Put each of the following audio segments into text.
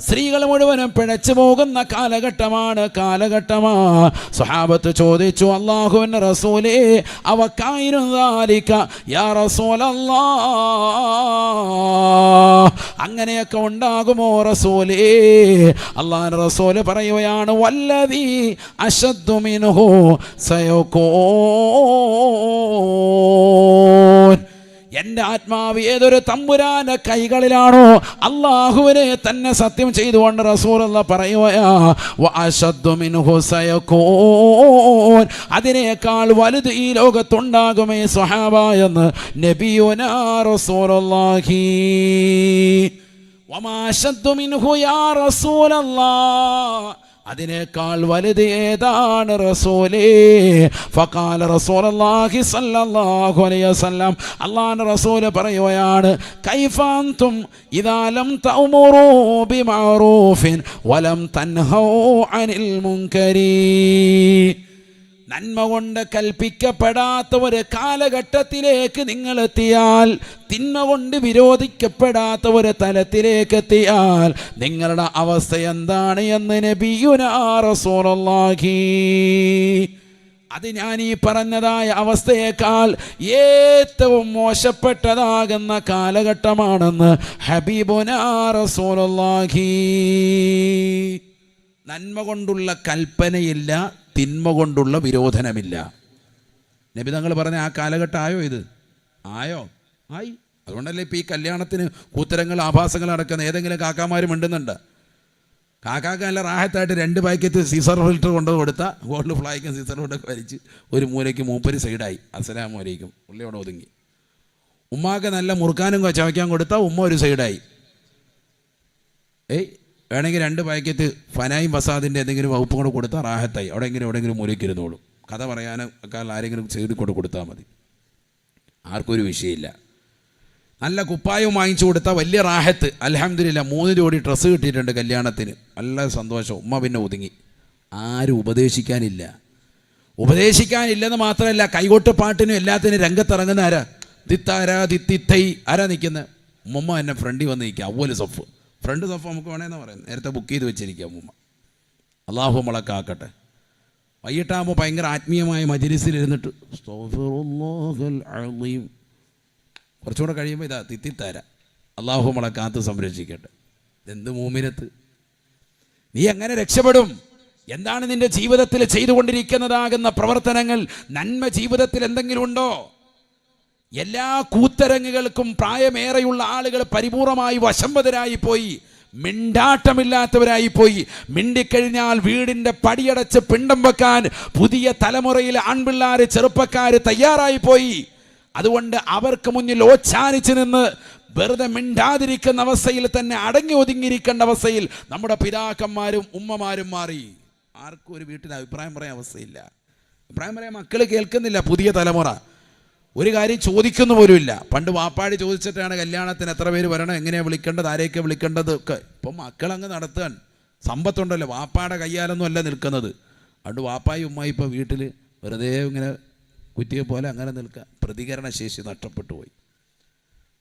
സ്ത്രീകൾ മുഴുവനും പിഴച്ചു പോകുന്ന കാലഘട്ടമാണ് കാലഘട്ടമാ. സ്വഹാബത്ത് ചോദിച്ചു അള്ളാഹുവിന്റെ റസൂലേ അവക്കായിരുന്നു യാ അങ്ങനെയൊക്കെ ഉണ്ടാകുമോ റസൂലേ? അള്ളാഹ് റസൂൽ പറയുകയാണ് വല്ലതി അശദ്ദു മിൻഹു സയകൂൻ. എന്റെ ആത്മാവ് ഏതൊരു തമ്പുരാന്റെ കൈകളിലാണോ അള്ളാഹുവിനെ തന്നെ സത്യം ചെയ്തുകൊണ്ട് റസൂലുള്ള പറയുകയാ വഅശദ്ദു മിൻഹു സയകൂൻ അതിനേക്കാൾ വലുത് ഈ ലോകത്തുണ്ടാകുമേ സ്വഹാബ എന്ന് നബിയുനാ റസൂലുള്ളാഹി വമാ അശദ്ദു മിൻഹു യാ റസൂലല്ലാഹ് അതിനേക്കാൾ വലുത് ഏതാണ് റസൂലേ? ഫഖാല റസൂലുള്ളാഹി സ്വല്ലല്ലാഹു അലൈഹി വസല്ലം. അല്ലാഹുവിന്റെ റസൂൽ പറയുകയാണ് കൈഫാന്തും ഇദാലം ലം തഅമുറൂ ബിമഅറൂഫിൻ വലം തൻഹൗ അനിൽ മുൻകരീ നന്മ കൊണ്ട് കൽപ്പിക്കപ്പെടാത്ത ഒരു കാലഘട്ടത്തിലേക്ക് നിങ്ങൾ എത്തിയാൽ തിന്മ കൊണ്ട് വിരോധിക്കപ്പെടാത്ത ഒരു തലത്തിലേക്ക് എത്തിയാൽ നിങ്ങളുടെ അവസ്ഥ എന്താണ് എന്ന് നബിയുനാറസോറല്ലാഹി അത് ഞാൻ ഈ പറഞ്ഞതായ അവസ്ഥയേക്കാൾ ഏറ്റവും മോശപ്പെട്ടതാകുന്ന കാലഘട്ടമാണെന്ന് ഹബീബുനാറസോറല്ലാഹി നന്മ കൊണ്ടുള്ള കൽപ്പനയില്ല തിന്മ കൊണ്ടുള്ള വിരോധനമില്ല. നബി തങ്ങൾ പറഞ്ഞ ആ കാലഘട്ടം ആയോ ഇത്? ആയോ? ആയി. അതുകൊണ്ടല്ലേ ഇപ്പോൾ ഈ കല്യാണത്തിന് കൂത്തരങ്ങൾ ആഭാസങ്ങൾ അടക്കുന്ന ഏതെങ്കിലും കാക്കാമാരും ഉണ്ടെന്നുണ്ട് കാക്കാക്ക് നല്ല റാഹത്തായിട്ട് രണ്ട് പാക്കറ്റ് സീസർ ഫിൽറ്റർ കൊണ്ട് കൊടുത്ത ഗോൾഡ് ഫ്ലായ്ക്കും സീസർ ഫിൽറ്ററൊക്കെ വലിച്ച് ഒരു മൂലയ്ക്ക് മൂപ്പര് സൈഡായി. അസലാമലൈക്കും പുള്ളി അവിടെ ഒതുങ്ങി. ഉമ്മാക്ക് നല്ല മുറുക്കാനും ചവയ്ക്കാൻ കൊടുത്ത ഉമ്മ ഒരു സൈഡായി. ഏയ് വേണമെങ്കിൽ രണ്ട് പാക്കറ്റ് ഫനായും വസാദിന്റെ എന്തെങ്കിലും വകുപ്പ് കൂടെ കൊടുത്താൽ റാഹത്തായി. അവിടെ എങ്കിലും എവിടെയെങ്കിലും മൂലയ്ക്കിരുന്നോളും. കഥ പറയാനും ഒക്കെ ആരെങ്കിലും ചെയ്ത് കൊണ്ട് കൊടുത്താൽ മതി. ആർക്കൊരു വിഷയമില്ല. നല്ല കുപ്പായവും വാങ്ങിച്ചു കൊടുത്താൽ വലിയ റാഹത്ത്. അലഹമില്ല മൂന്ന് ജോഡി ഡ്രസ്സ് കിട്ടിയിട്ടുണ്ട് കല്യാണത്തിന്. നല്ല സന്തോഷം. ഉമ്മ പിന്നെ ഒതുങ്ങി. ആരും ഉപദേശിക്കാനില്ല. ഉപദേശിക്കാനില്ലെന്ന് മാത്രമല്ല കൈകൊട്ട് പാട്ടിനും എല്ലാത്തിനും രംഗത്തിറങ്ങുന്ന ആരാ? ദിത്താരാ ദിത്തിത്തൈ. ആരാ നിൽക്കുന്നത് ഉമ്മ എന്നെ ഫ്രണ്ടിൽ വന്ന് നിൽക്കുക. അവൽ സഫ്. ഫ്രണ്ട് സോഫ നമുക്ക് വേണമെന്ന് പറയാം നേരത്തെ ബുക്ക് ചെയ്ത് വെച്ചിരിക്കുക അമ്മൂമ്മ അള്ളാഹു മുളക്കാക്കട്ടെ വൈകിട്ടാകുമ്പോൾ ഭയങ്കര ആത്മീയമായ മജിലിസിലിരുന്നിട്ട് കുറച്ചുകൂടെ കഴിയുമ്പോൾ ഇതാ തിത്തിത്താര. അള്ളാഹു നമ്മളെ കാത്ത് സംരക്ഷിക്കട്ടെ. ഇതെന്ത് മൂമിനത്ത്? നീ എങ്ങനെ രക്ഷപ്പെടും? എന്താണ് നിന്റെ ജീവിതത്തിൽ ചെയ്തുകൊണ്ടിരിക്കുന്നതാകുന്ന പ്രവർത്തനങ്ങൾ? നന്മ ജീവിതത്തിൽ എന്തെങ്കിലും ഉണ്ടോ എല്ലാ കൂത്തരങ്ങുകൾക്കും പ്രായമേറെയുള്ള ആളുകൾ പരിപൂർണമായി വശംവതരായി പോയി. മിണ്ടാട്ടമില്ലാത്തവരായി പോയി മിണ്ടിക്കഴിഞ്ഞാൽ വീടിന്റെ പടിയടച്ച് പിണ്ടം വെക്കാൻ പുതിയ തലമുറയിലെ ആൺപിള്ളാർ ചെറുപ്പക്കാർ തയ്യാറായി പോയി അതുകൊണ്ട് അവർക്ക് മുന്നിൽ ഓച്ചാനിച്ച് നിന്ന് വെറുതെ മിണ്ടാതിരിക്കുന്ന അവസ്ഥയിൽ തന്നെ അടങ്ങി ഒതുങ്ങിയിരിക്കേണ്ട അവസ്ഥയിൽ നമ്മുടെ പിതാക്കന്മാരും ഉമ്മമാരും മാറി. ആർക്കും ഒരു വീട്ടിൽ അഭിപ്രായം പറയാൻ അവസ്ഥയില്ല. അഭിപ്രായം പറയാൻ മക്കൾ കേൾക്കുന്നില്ല പുതിയ തലമുറ. ഒരു കാര്യം ചോദിക്കുന്നു പോലുമില്ല പണ്ട് വാപ്പാടി ചോദിച്ചിട്ടാണ് കല്യാണത്തിന് എത്ര പേര് വരണം എങ്ങനെയാണ് വിളിക്കേണ്ടത് ആരെയൊക്കെ വിളിക്കേണ്ടത് ഒക്കെ. ഇപ്പം മക്കളങ്ങ് നടത്താൻ സമ്പത്തുണ്ടല്ലോ വാപ്പാടെ കയ്യാലൊന്നും അല്ല നിൽക്കുന്നത്. അതുകൊണ്ട് വാപ്പായും ഉമ്മായി ഇപ്പോൾ വീട്ടിൽ വെറുതെ ഇങ്ങനെ കുറ്റിയെ പോലെ അങ്ങനെ നിൽക്കുക പ്രതികരണ ശേഷി നഷ്ടപ്പെട്ടു പോയി.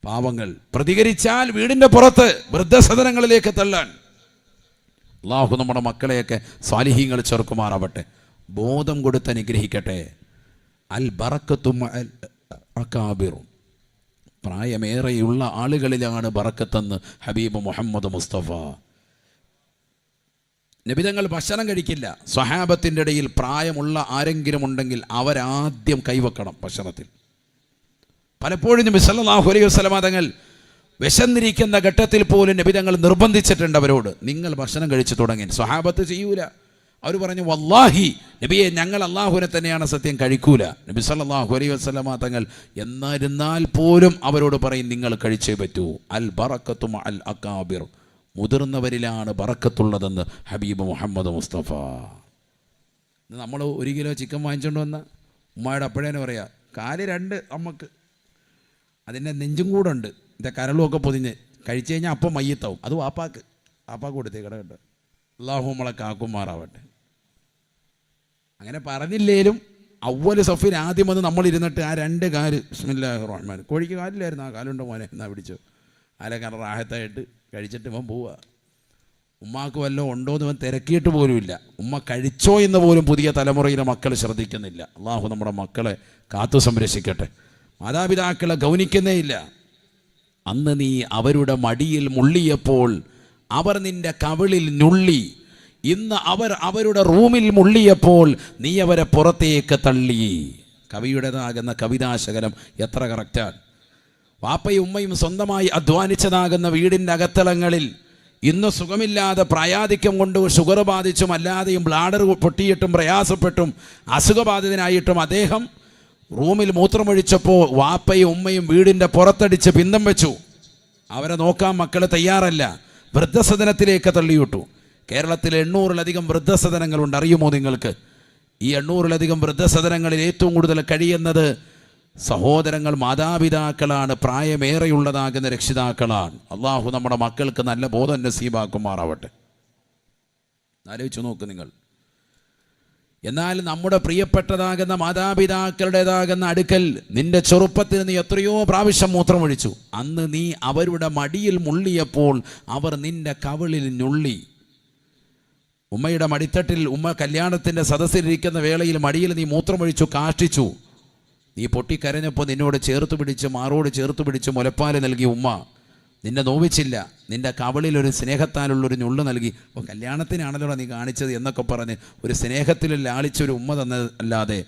പാവങ്ങൾ പ്രതികരിച്ചാൽ വീടിന്റെ പുറത്ത് വൃദ്ധസദനങ്ങളിലേക്ക് തള്ളാൻ. അള്ളാഹു നമ്മുടെ മക്കളെയൊക്കെ സ്വാലിഹീങ്ങൾ ചെറുക്കുമാറാവട്ടെ. ബോധം കൊടുത്ത് അനുഗ്രഹിക്കട്ടെ. അൽ ബറക്കത്തും അക്കാബിറും പ്രായമേറെയുള്ള ആളുകളിലാണ് ബറക്കത്തെന്ന് ഹബീബ് മുഹമ്മദ് മുസ്തഫ. നബിതങ്ങൾ ഭക്ഷണം കഴിക്കില്ല. സ്വഹാബത്തിന്റെ ഇടയിൽ പ്രായമുള്ള ആരെങ്കിലും ഉണ്ടെങ്കിൽ അവരാദ്യം കൈവെക്കണം ഭക്ഷണത്തിൽ. പലപ്പോഴും നബി സല്ലല്ലാഹു അലൈഹി വസ്ലമ തങ്ങൾ വിശന്നിരിക്കുന്ന ഘട്ടത്തിൽ പോലും നബിതങ്ങൾ നിർബന്ധിച്ചിട്ടുണ്ട് അവരോട്. നിങ്ങൾ ഭക്ഷണം കഴിച്ചു തുടങ്ങി. സ്വഹാബത്ത് ചെയ്യൂല. അവർ പറഞ്ഞു വല്ലാഹി നബിയെ ഞങ്ങൾ അള്ളാഹുവിനെ തന്നെയാണ് സത്യം കഴിക്കൂല. നബി സല്ലാഹു അലൈ വസല്ലമ തങ്ങൾ എന്നിരുന്നാൽ പോലും അവരോട് പറയും നിങ്ങൾ കഴിച്ചേ പറ്റൂ. അൽ ബറക്കത്തും അൽ അക്കാബിർ മുതിർന്നവരിലാണ് ബറക്കത്തുള്ളതെന്ന് ഹബീബ് മുഹമ്മദ് മുസ്തഫ. നമ്മൾ ഒരു കിലോ ചിക്കൻ വാങ്ങിച്ചുകൊണ്ട് വന്ന? ഉമ്മയുടെ അപ്പോഴേനെ പറയാം കാൽ രണ്ട് നമുക്ക് അതിന്റെ നെഞ്ചും കൂടെ ഉണ്ട്. ഇതിന്റെ കരളുമൊക്കെ പൊതിഞ്ഞ് കഴിച്ചു കഴിഞ്ഞാൽ അപ്പം മയ്യത്താവും. അത് വാപ്പാക്ക്. വാപ്പാക്ക് കൊടുത്തേ കട കേട്ടോ. അള്ളാഹു നമ്മളെ കാക്കുമാറാവട്ടെ. അങ്ങനെ പറഞ്ഞില്ലേലും അവൽ സഫീൻ ആദ്യം വന്ന് നമ്മൾ ഇരുന്നിട്ട് ആ രണ്ട് കാൽ ബിസ്മില്ലാഹി കോഴിക്ക് കാലില്ലായിരുന്നു ആ കാലുണ്ടോ മോനെ എന്നാ പിടിച്ചു ആലൊക്കെ റാഹത്തായിട്ട് കഴിച്ചിട്ട് ഇവൻ പോവുക ഉമ്മാക്ക് വല്ലതും ഉണ്ടോ എന്ന് ഇവൻ തിരക്കിയിട്ട് പോലുമില്ല ഉമ്മ കഴിച്ചോ എന്ന് പോലും പുതിയ തലമുറയിലെ മക്കൾ ശ്രദ്ധിക്കുന്നില്ല. അള്ളാഹു നമ്മുടെ മക്കളെ കാത്തു സംരക്ഷിക്കട്ടെ. മാതാപിതാക്കളെ ഗൗനിക്കുന്നേ ഇല്ല. അന്ന് നീ അവരുടെ മടിയിൽ മുള്ളിയപ്പോൾ അവർ നിന്റെ കവിളിൽ ഞുള്ളി ഇന്ന് അവർ അവരുടെ റൂമിൽ മുള്ളിയപ്പോൾ നീ അവരെ പുറത്തേക്ക് തള്ളി. കവിയുടേതാകുന്ന കവിതാശകലം എത്ര കറക്റ്റാണ് വാപ്പയും ഉമ്മയും സ്വന്തമായി അധ്വാനിച്ചതാകുന്ന വീടിന്റെ അകത്തളങ്ങളിൽ ഇന്ന് സുഖമില്ലാതെ പ്രായാധിക്യം കൊണ്ട് ഷുഗർ ബാധിച്ചും അല്ലാതെയും ബ്ലാഡർ പൊട്ടിയിട്ടും പ്രയാസപ്പെട്ടും അസുഖബാധിതനായിട്ടും അദ്ദേഹം റൂമിൽ മൂത്രമൊഴിച്ചപ്പോൾ വാപ്പയും ഉമ്മയും വീടിന്റെ പുറത്തടിച്ച് പിന്തം വെച്ചു. അവരെ നോക്കാൻ മക്കൾ തയ്യാറല്ല. വൃദ്ധസദനത്തിലേക്ക് തള്ളിവിട്ടു കേരളത്തിൽ എണ്ണൂറിലധികം വൃദ്ധസദനങ്ങളുണ്ട്. അറിയുമോ നിങ്ങൾക്ക്? ഈ എണ്ണൂറിലധികം വൃദ്ധസദനങ്ങളിൽ ഏറ്റവും കൂടുതൽ കഴിയുന്നത് സഹോദരങ്ങൾ മാതാപിതാക്കളാണ് പ്രായമേറെയുള്ളതാകുന്ന രക്ഷിതാക്കളാണ്. അള്ളാഹു നമ്മുടെ മക്കൾക്ക് നല്ല ബോധം നസീബാക്കുമാറാവട്ടെ. ആലോചിച്ചു നോക്ക് നിങ്ങൾ. എന്നാൽ നമ്മുടെ പ്രിയപ്പെട്ടതാകുന്ന മാതാപിതാക്കളുടേതാകുന്ന അടുക്കൽ നിന്റെ ചെറുപ്പത്തിൽ നീ എത്രയോ പ്രാവശ്യം മൂത്രമൊഴിച്ചു. അന്ന് നീ അവരുടെ മടിയിൽ മുള്ളിയപ്പോൾ അവർ നിന്റെ കവിളിൽ ഞുള്ളി. ഉമ്മയുടെ മടിത്തട്ടിൽ ഉമ്മ കല്യാണത്തിന്റെ സദസ്സിലിരിക്കുന്ന വേളയിൽ മടിയിൽ നീ മൂത്രമൊഴിച്ചു കാഷ്ടിച്ചു. നീ പൊട്ടിക്കരഞ്ഞപ്പോൾ നിന്നോട് ചേർത്ത് പിടിച്ച് മാറോട് ചേർത്ത് പിടിച്ച് മുലപ്പാൽ നൽകി ഉമ്മ. നിന്നെ നോവിച്ചില്ല. നിന്റെ കവളിലൊരു സ്നേഹത്താലുള്ളൊരു ഞുള്ളു നൽകി. അപ്പോൾ കല്യാണത്തിനാണല്ലോ നീ കാണിച്ചത് എന്നൊക്കെ പറഞ്ഞ് ഒരു സ്നേഹത്തിൽ ലാളിച്ചൊരു ഉമ്മ തന്നതല്ലാതെ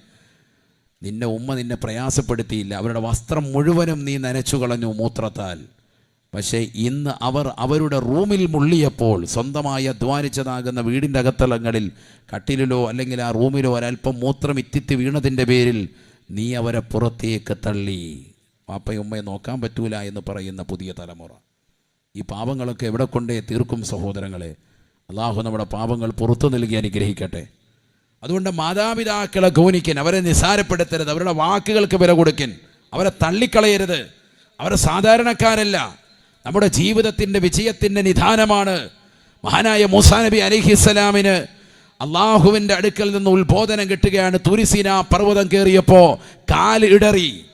നിന്നെ ഉമ്മ നിന്നെ പ്രയാസപ്പെടുത്തിയില്ല. അവരുടെ വസ്ത്രം മുഴുവനും നീ നനച്ചു കളഞ്ഞു മൂത്രത്താൽ. പക്ഷേ ഇന്ന് അവർ അവരുടെ റൂമിൽ മുള്ളിയപ്പോൾ സ്വന്തമായി അധ്വാനിച്ചതാകുന്ന വീടിന്റെ അകത്തളങ്ങളിൽ കട്ടിലിലോ അല്ലെങ്കിൽ ആ റൂമിലോ ഒരല്പം മൂത്രം ഇത്തിത്തി വീണതിന്റെ പേരിൽ നീ അവരെ പുറത്തേക്ക് തള്ളി. പാപ്പയും ഉമ്മയെ നോക്കാൻ പറ്റൂല എന്ന് പറയുന്ന പുതിയ തലമുറ. ഈ പാപങ്ങളൊക്കെ എവിടെ കൊണ്ടേ തീർക്കും സഹോദരങ്ങളെ? അള്ളാഹു നമ്മുടെ പാപങ്ങൾ പുറത്തു നൽകി അനുഗ്രഹിക്കട്ടെ. അതുകൊണ്ട് മാതാപിതാക്കളെ ഗൗനിക്കൻ അവരെ നിസാരപ്പെടുത്തരുത് അവരുടെ വാക്കുകൾക്ക് വില കൊടുക്കൻ അവരെ തള്ളിക്കളയരുത്. അവർ സാധാരണക്കാരല്ല നമ്മുടെ ജീവിതത്തിന്റെ വിജയത്തിന്റെ നിധാനമാണ്. മഹാനായ മൂസാ നബി അലിഹിസ്സലാമിന് അള്ളാഹുവിന്റെ അടുക്കൽ നിന്ന് ഉത്ബോധനം കിട്ടുകയാണ്. തുരിസീന പർവതം കയറിയപ്പോൾ കാൽ ഇടറി.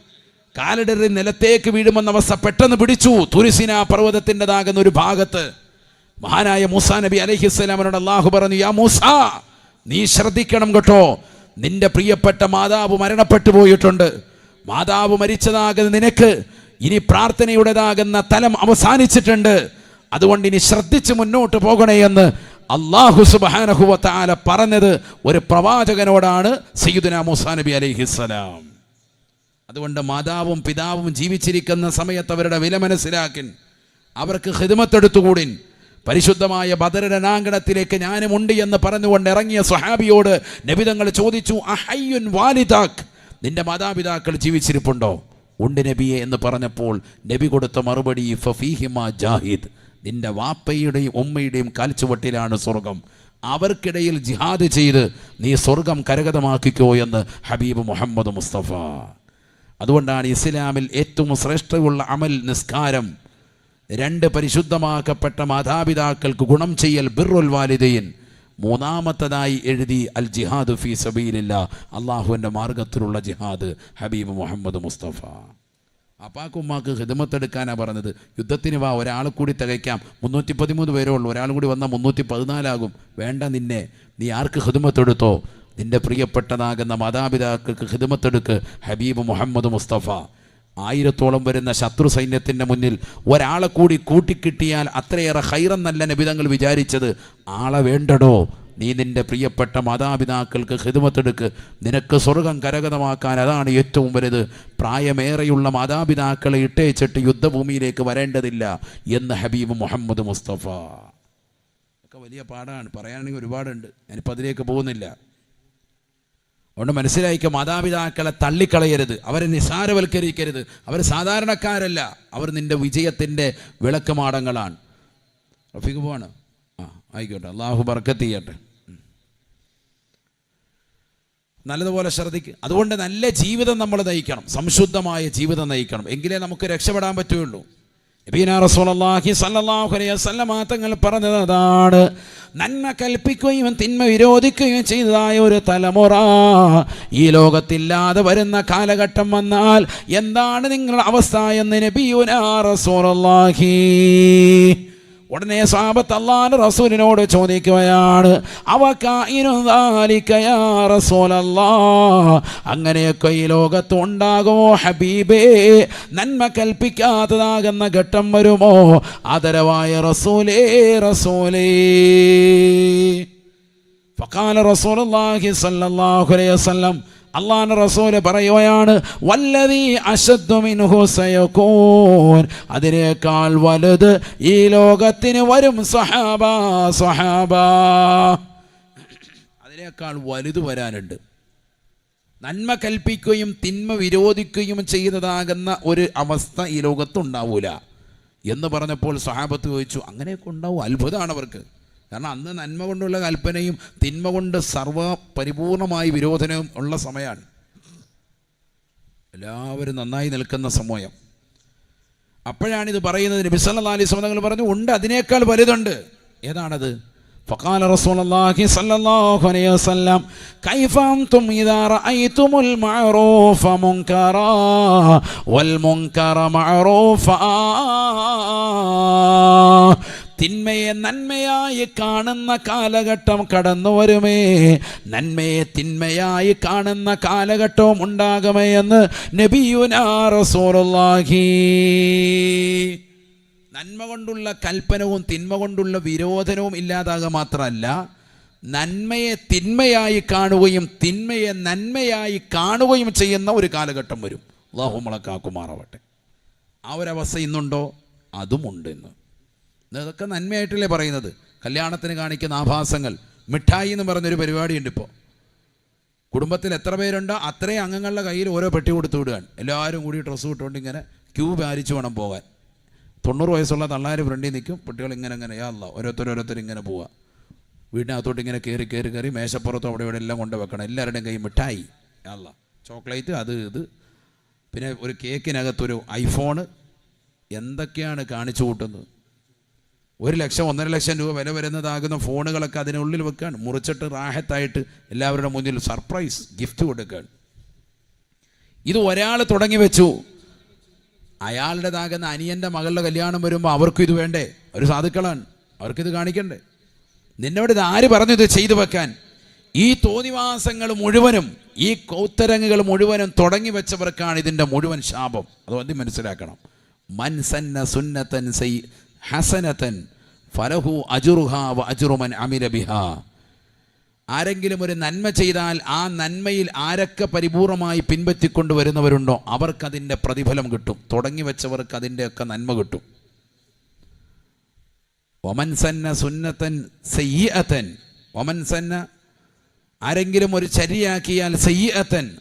കാലിടറി നിലത്തേക്ക് വീഴുമെന്ന അവസ്ഥ പെട്ടെന്ന് പിടിച്ചു. തുരിസീന പർവതത്തിന്റെതാകുന്ന ഒരു ഭാഗത്ത്. മഹാനായ മൂസാ നബി അലഹിസ്സലാമിനോട് അള്ളാഹു പറഞ്ഞു യാ മൂസ നീ ശ്രദ്ധിക്കണം കേട്ടോ. നിന്റെ പ്രിയപ്പെട്ട മാതാവ് മരണപ്പെട്ടു പോയിട്ടുണ്ട് മാതാവ് മരിച്ചതാകുന്ന നിനക്ക് ഇനി പ്രാർത്ഥനയുടേതാകുന്ന തലം അവസാനിച്ചിട്ടുണ്ട്. അതുകൊണ്ട് ഇനി ശ്രദ്ധിച്ച് മുന്നോട്ട് പോകണേ എന്ന് അള്ളാഹു സുബാനഹുവത്താല പറഞ്ഞത് ഒരു പ്രവാചകനോടാണ് സയ്യിദുന മൂസാ നബി അലൈഹിസ്സലാം അതുകൊണ്ട് മാതാവും പിതാവും ജീവിച്ചിരിക്കുന്ന സമയത്ത് അവരുടെ വില മനസ്സിലാക്കിൻ അവർക്ക് ഹിതമത്തെടുത്തുകൂടിൻ പരിശുദ്ധമായ ബദരനാങ്കണത്തിലേക്ക് ഞാനുമുണ്ട് എന്ന് പറഞ്ഞുകൊണ്ട് ഇറങ്ങിയ സ്വഹാബിയോട് നബിതങ്ങൾ ചോദിച്ചു അഹയ്യുൻ വാലിദാക്ക്? നിന്റെ മാതാപിതാക്കൾ ജീവിച്ചിരിപ്പുണ്ടോ? ഉണ്ട് നബിയെ എന്ന് പറഞ്ഞപ്പോൾ നബി കൊടുത്ത മറുപടി ഫഫീഹിമ ജാഹിദ്. നിന്റെ വാപ്പയുടെയും ഉമ്മയുടെയും കാൽച്ചുവട്ടിലാണ് സ്വർഗം. അവർക്കിടയിൽ ജിഹാദ് ചെയ്ത് നീ സ്വർഗം കരഗതമാക്കിക്കോ എന്ന് ഹബീബ് മുഹമ്മദ് മുസ്തഫ. അതുകൊണ്ടാണ് ഇസ്ലാമിൽ ഏറ്റവും ശ്രേഷ്ഠയുള്ള അമൽ നിസ്കാരം. രണ്ട് പരിശുദ്ധമാക്കപ്പെട്ട മാതാപിതാക്കൾക്ക് ഗുണം ചെയ്യൽ ബിർറുൽ വാലിദയിൻ മൂന്നാമത്തതായി എഴുതി അൽ ജിഹാദ് ഫി സബീലില്ല. അള്ളാഹുവിന്റെ മാർഗത്തിലുള്ള ജിഹാദ് ഹബീബ് മുഹമ്മദ് മുസ്തഫ. അപ്പാക്കുമ്മാക്ക് ഹിദമത്തെടുക്കാനാണ് പറഞ്ഞത്. യുദ്ധത്തിന് വാ ഒരാൾ കൂടി തികയ്ക്കാം. മുന്നൂറ്റി പതിമൂന്ന് പേരേ ഉള്ളൂ. ഒരാൾ കൂടി വന്നാൽ മുന്നൂറ്റി പതിനാലാകും വേണ്ട നിന്നെ. നീ ആർക്ക് ഹിദമത്തെടുത്തോ നിന്റെ പ്രിയപ്പെട്ടതാകുന്ന മാതാപിതാക്കൾക്ക് ഹിദമത്തെടുക്ക് ഹബീബ് മുഹമ്മദ് മുസ്തഫ. ആയിരത്തോളം വരുന്ന ശത്രു സൈന്യത്തിന്റെ മുന്നിൽ ഒരാളെ കൂടി കൂട്ടിക്കിട്ടിയാൽ അത്രയേറെ ഹൈറെന്നല്ല നബിതങ്ങൾ വിചാരിച്ചത്. ആളെ വേണ്ടടോ? നീ നിന്റെ പ്രിയപ്പെട്ട മാതാപിതാക്കൾക്ക് ഹിതുമത്തെടുക്ക് നിനക്ക് സ്വർഗം കരഗതമാക്കാൻ അതാണ് ഏറ്റവും വലുത്. പ്രായമേറെയുള്ള മാതാപിതാക്കളെ ഇട്ടേച്ചിട്ട് യുദ്ധഭൂമിയിലേക്ക് വരേണ്ടതില്ല എന്ന് ഹബീബ് മുഹമ്മദ് മുസ്തഫ. ഒക്കെ വലിയ പാടാണ് പറയാനാണെങ്കിൽ ഒരുപാടുണ്ട്. ഞാനിപ്പോൾ അതിലേക്ക് പോകുന്നില്ല. അതുകൊണ്ട് മനസ്സിലായിക്ക മാതാപിതാക്കളെ തള്ളിക്കളയരുത്. അവരെ നിസാരവൽക്കരിക്കരുത്. അവർ സാധാരണക്കാരല്ല. അവർ നിന്റെ വിജയത്തിന്റെ വിളക്കുമാടങ്ങളാണ്. റഫീഖ് പോവാണ്? ആ ആയിക്കോട്ടെ. അള്ളാഹു ബർക്കത്ത് ചെയ്യട്ടെ. നല്ലതുപോലെ ശ്രദ്ധിക്കുക അതുകൊണ്ട് നല്ല ജീവിതം നമ്മൾ നയിക്കണം. സംശുദ്ധമായ ജീവിതം നയിക്കണം. എങ്കിലേ നമുക്ക് രക്ഷപ്പെടാൻ പറ്റുകയുള്ളൂ. തങ്ങൾ പറഞ്ഞത് അതാണ്. നന്മ കൽപ്പിക്കുകയും തിന്മ വിരോധിക്കുകയും ചെയ്തതായ ഒരു തലമുറ ഈ ലോകത്തില്ലാതെ വരുന്ന കാലഘട്ടം വന്നാൽ എന്താണ് നിങ്ങളുടെ അവസ്ഥ എന്ന് നബിയുന ഉടനെ സാബത്ത് അള്ളാന്റെ റസൂലിനോട് ചോദിക്കുകയാണ് അങ്ങനെയൊക്കെ ഈ ലോകത്ത് ഉണ്ടാകുമോ ഹബീബേ? നന്മ കൽപ്പിക്കാത്തതാകുന്ന ഘട്ടം വരുമോ? ആദരവായ റസൂലേ റസൂലേ. ഫക്കാല റസൂലുള്ളാഹി സ്വല്ലല്ലാഹു അലൈഹി അള്ളാഹുവിന്റെ റസൂൽ പറയുകയാണ് അതിനേക്കാൾ വലുത് ഈ ലോകത്തിന് വരും സഹാബ സഹാബ. അതിനേക്കാൾ വലുത് വരാനുണ്ട്. നന്മ കൽപ്പിക്കുകയും തിന്മ വിരോധിക്കുകയും ചെയ്യുന്നതാകുന്ന ഒരു അവസ്ഥ ഈ ലോകത്തുണ്ടാവൂല. എന്ന് പറഞ്ഞപ്പോൾ സഹാബത്ത് ചോദിച്ചു അങ്ങനെയൊക്കെ ഉണ്ടാവും? അത്ഭുതമാണ് അവർക്ക്. കാരണം അന്ന് നന്മ കൊണ്ടുള്ള കൽപ്പനയും തിന്മ കൊണ്ട് സർവ പരിപൂർണമായി വിരോധനവും ഉള്ള സമയമാണ് എല്ലാവരും നന്നായി നിൽക്കുന്ന സമയം അപ്പോഴാണ് ഇത് പറയുന്നത് നബി സല്ലല്ലാഹു അലൈഹി വസല്ലം തങ്ങൾ പറഞ്ഞു ഉണ്ട് അതിനേക്കാൾ വലുതുണ്ട് ഏതാണത് فقال رسول الله صلى الله عليه وسلم كيف أنتم إذا رأيتم المعروف منكرا والمنكر معروفا തിന്മയെ നന്മയായി കാണുന്ന കാലഘട്ടം കടന്നു വരുമേ നന്മയെ തിന്മയായി കാണുന്ന കാലഘട്ടവും ഉണ്ടാകുമേ എന്ന് നബിയുനാ റസൂലുള്ളാഹി. നന്മ കൊണ്ടുള്ള കൽപ്പനവും തിന്മ കൊണ്ടുള്ള വിരോധനവും ഇല്ലാതാകുക മാത്രമല്ല നന്മയെ തിന്മയായി കാണുകയും തിന്മയെ നന്മയായി കാണുകയും ചെയ്യുന്ന ഒരു കാലഘട്ടം വരും. അള്ളാഹു മുളക്കാക്കുമാറാവട്ടെ ആ ഒരവസ്ഥ ഇന്നുണ്ടോ? അതുമുണ്ട് ഇന്ന്. ഇതൊക്കെ നന്മയായിട്ടല്ലേ പറയുന്നത്? കല്യാണത്തിന് കാണിക്കുന്ന ആഭാസങ്ങൾ. മിഠായി എന്ന് പറഞ്ഞൊരു പരിപാടിയുണ്ട് ഇപ്പോൾ കുടുംബത്തിൽ എത്ര പേരുണ്ടോ അത്രയും അംഗങ്ങളുടെ കയ്യിൽ ഓരോ പെട്ടി കൊടുത്തു വിടുകയാണ്. എല്ലാവരും കൂടി ഡ്രസ്സ് ഇട്ടുകൊണ്ട് ഇങ്ങനെ ക്യൂ പാലിച്ചു വേണം പോകാൻ. തൊണ്ണൂറ് വയസ്സുള്ള തള്ളാർ ഫ്രണ്ടിൽ നിൽക്കും. കുട്ടികൾ ഇങ്ങനെ ഇങ്ങനെ യാ അല്ല ഓരോരുത്തർ ഓരോരുത്തർ ഇങ്ങനെ പോവുക വീടിനകത്തോട്ട് ഇങ്ങനെ കയറി കയറി കയറി മേശപ്പുറത്തും അവിടെ ഇവിടെ എല്ലാം കൊണ്ട് വെക്കണം. എല്ലാവരുടെയും കൈ മിഠായി അല്ല ചോക്ലേറ്റ് അത് ഇത്. പിന്നെ ഒരു കേക്കിനകത്തൊരു ഐഫോണ്. എന്തൊക്കെയാണ് കാണിച്ചു കൂട്ടുന്നത്? ഒരു ലക്ഷം ഒന്നര ലക്ഷം രൂപ വില വരുന്നതാകുന്ന ഫോണുകളൊക്കെ അതിനുള്ളിൽ വെക്കുകയാണ്. മുറിച്ചിട്ട് റാഹത്തായിട്ട് എല്ലാവരുടെ മുന്നിൽ സർപ്രൈസ് ഗിഫ്റ്റ് കൊടുക്കുകയാണ്. ഇത് ഒരാൾ തുടങ്ങി വെച്ചു. അയാളുടേതാകുന്ന അനിയന്റെ മകളുടെ കല്യാണം വരുമ്പോൾ അവർക്കും ഇത് വേണ്ടേ? ഒരു സാധുക്കളാണ്. അവർക്കിത് കാണിക്കണ്ടേ? നിന്നോട് ഇത് ആര് പറഞ്ഞു ഇത് ചെയ്തു വെക്കാൻ? ഈ തോന്നിവാസങ്ങൾ മുഴുവനും ഈ കൗത്തരങ്ങുകൾ മുഴുവനും തുടങ്ങി വെച്ചവർക്കാണ് ഇതിന്റെ മുഴുവൻ ശാപം. അതുകൊണ്ട് മനസ്സിലാക്കണം. മൻസന്ന സുന്നത്തൻ സൈ ഹസനത്തൻ ഫലഹു അജുറുഹ വ അജുറുമൻ അമിര ബിഹാ. ആരെങ്കിലും ഒരു നന്മ ചെയ്താൽ ആ നന്മയിൽ ആരൊക്കെ പരിപൂർണമായി പിൻപറ്റിക്കൊണ്ട് വരുന്നവരുണ്ടോ അവർക്കതിന്റെ പ്രതിഫലം കിട്ടും. തുടങ്ങി വെച്ചവർക്ക് അതിന്റെയൊക്കെ നന്മ കിട്ടും. ഒമൻ സന്ന സുന്നത്തൻ സയ്യത്തൻ ഒമൻ സന്ന ആരെങ്കിലും ഒരു ചരിയാക്കിയാൽ സയ്യത്തൻ